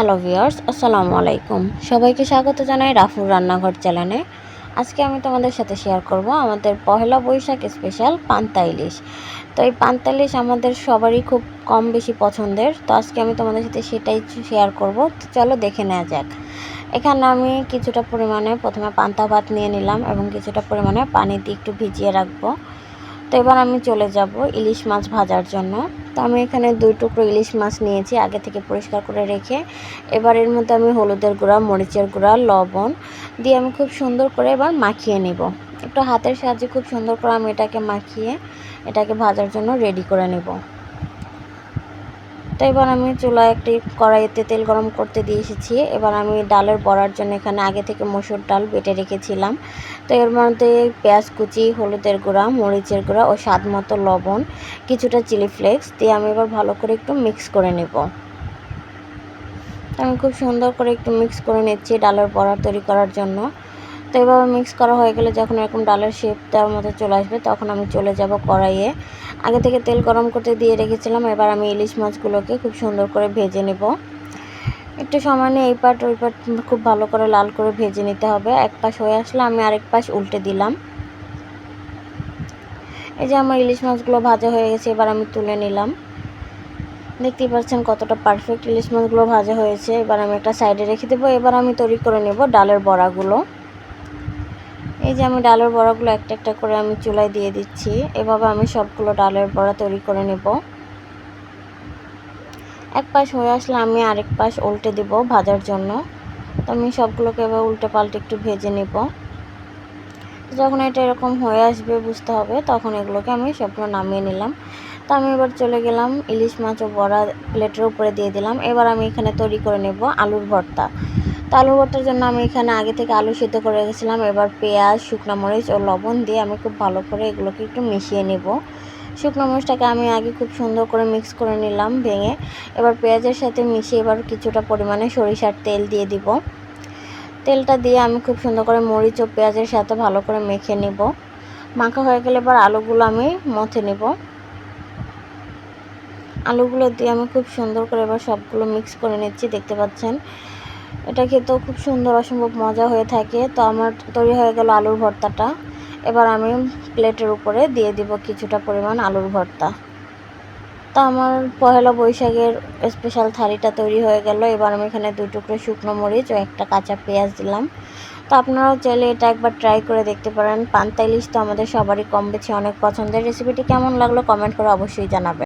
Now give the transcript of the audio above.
Hello viewers আসসালামু আলাইকুম। সবাইকে স্বাগত জানাই রাফুর রান্নাঘর চ্যানেলে। আজকে আমি তোমাদের সাথে শেয়ার করব আমাদের পহেলা বৈশাখ স্পেশাল পান্তা ইলিশ। তো এই পান্তা ইলিশ আমাদের সবারই খুব কম বেশি পছন্দের। তো আজকে আমি তোমাদের সাথে সেটাই শেয়ার করব। তো চলো দেখে নেওয়া যাক। এখানে আমি কিছুটা পরিমাণে প্রথমে পান্তা ভাত নিয়ে নিলাম এবং কিছুটা পরিমাণে পানি দিয়ে একটু ভিজিয়ে রাখব। তো এবার আমি চলে যাব ইলিশ মাছ ভাজার জন্য। তো আমি এখানে দুই টুকরো ইলিশ মাছ নিয়েছি, আগে থেকে পরিষ্কার করে রেখে। এবার এর মধ্যে আমি হলুদের গুঁড়া, মরিচের গুঁড়া, লবণ দিয়ে আমি খুব সুন্দর করে এবার মাখিয়ে নেব। একটু হাতের সাহায্যে খুব সুন্দর করে আমি এটাকে মাখিয়ে, এটাকে ভাজার জন্য রেডি করে নেব। তো এবার আমি চুলায় একটি কড়াইতে তেল গরম করতে দিয়ে এসেছি। এবার আমি ডালের বড়ার জন্য এখানে আগে থেকে মসুর ডাল বেটে রেখেছিলাম। তো এর মধ্যে পেঁয়াজ কুচি, হলুদের গুঁড়া, মরিচের গুঁড়া ও স্বাদ মতো লবণ, কিছুটা চিলি ফ্লেক্স দিয়ে আমি এবার ভালো করে একটু মিক্স করে নেব। আমি খুব সুন্দর করে একটু মিক্স করে নিচ্ছি ডালের বড়া তৈরি করার জন্য। তো এভাবে মিক্স করা হয়ে গেলে যখন এরকম ডালের শেপ দেওয়ার মতো চলে আসবে, তখন আমি চলে যাব কড়াইয়ে। আগে থেকে তেল গরম করতে দিয়ে রেখেছিলাম, এবার আমি ইলিশ মাছগুলোকে খুব সুন্দর করে ভেজে নেব। একটু সময় নিয়ে এই পাট, ওই পাট খুব ভালো করে লাল করে ভেজে নিতে হবে। এক পাশ হয়ে আসলে আমি আরেক পাশ উল্টে দিলাম। এই যে আমার ইলিশ মাছগুলো ভাজা হয়ে গেছে, এবার আমি তুলে নিলাম। দেখতেই পাচ্ছেন কতটা পারফেক্ট ইলিশ মাছগুলো ভাজা হয়েছে। এবার আমি একটা সাইডে রেখে দেবো। এবার আমি তৈরি করে নেব ডালের বড়াগুলো। এই যে আমি ডালের বড়াগুলো একটা একটা করে আমি চুলায় দিয়ে দিচ্ছি। এভাবে আমি সবগুলো ডালের বড়া তৈরি করে নেব। এক পাশ হয়ে আসলে আমি আরেক পাশ উল্টে দেব ভাজার জন্য। তো আমি সবগুলোকে এবার উল্টে পাল্টে একটু ভেজে নেব। যখন এটা এরকম হয়ে আসবে, বুঝতে হবে, তখন এগুলোকে আমি সবগুলো নামিয়ে নিলাম। তো আমি এবার চলে গেলাম ইলিশ মাছ ও বড়া প্লেটের উপরে দিয়ে দিলাম। এবার আমি এখানে তৈরি করে নেব আলুর ভর্তা। তো আলু ভর্তার জন্য আমি এখানে আগে থেকে আলু সিদ্ধ করে রেখেছিলাম। এবার পেঁয়াজ, শুকনো মরিচ ও লবণ দিয়ে আমি খুব ভালো করে এগুলোকে একটু মিশিয়ে নেব। শুকনো মরিচটাকে আমি আগে খুব সুন্দর করে মিক্স করে নিলাম ভেঙে। এবার পেঁয়াজের সাথে মিশিয়ে এবার কিছুটা পরিমাণে সরিষার তেল দিয়ে দিব। তেলটা দিয়ে আমি খুব সুন্দর করে মরিচ ও পেঁয়াজের সাথে ভালো করে মেখে নেব। মাখা হয়ে গেলে এবার আলুগুলো আমি মথে নেব। আলুগুলো দিয়ে আমি খুব সুন্দর করে এবার সবগুলো মিক্স করে নিচ্ছি, দেখতে পাচ্ছেন? এটা খেতেও খুব সুন্দর, অসম্ভব মজা হয়ে থাকে। তো আমার তৈরি হয়ে গেল আলুর ভর্তাটা। এবার আমি প্লেটের উপরে দিয়ে দিব কিছুটা পরিমাণ আলুর ভর্তা। তো আমার পহেলা বৈশাখের স্পেশাল থালিটা তৈরি হয়ে গেল। এবার আমি এখানে দুই টুকরো শুকনো মরিচ ও একটা কাঁচা পেঁয়াজ দিলাম। তো আপনারাও চাইলে এটা একবার ট্রাই করে দেখতে পারেন। পান্তা ইলিশ তো আমাদের সবারই কম বেশি অনেক পছন্দের। রেসিপিটি কেমন লাগল কমেন্ট করে অবশ্যই জানাবেন।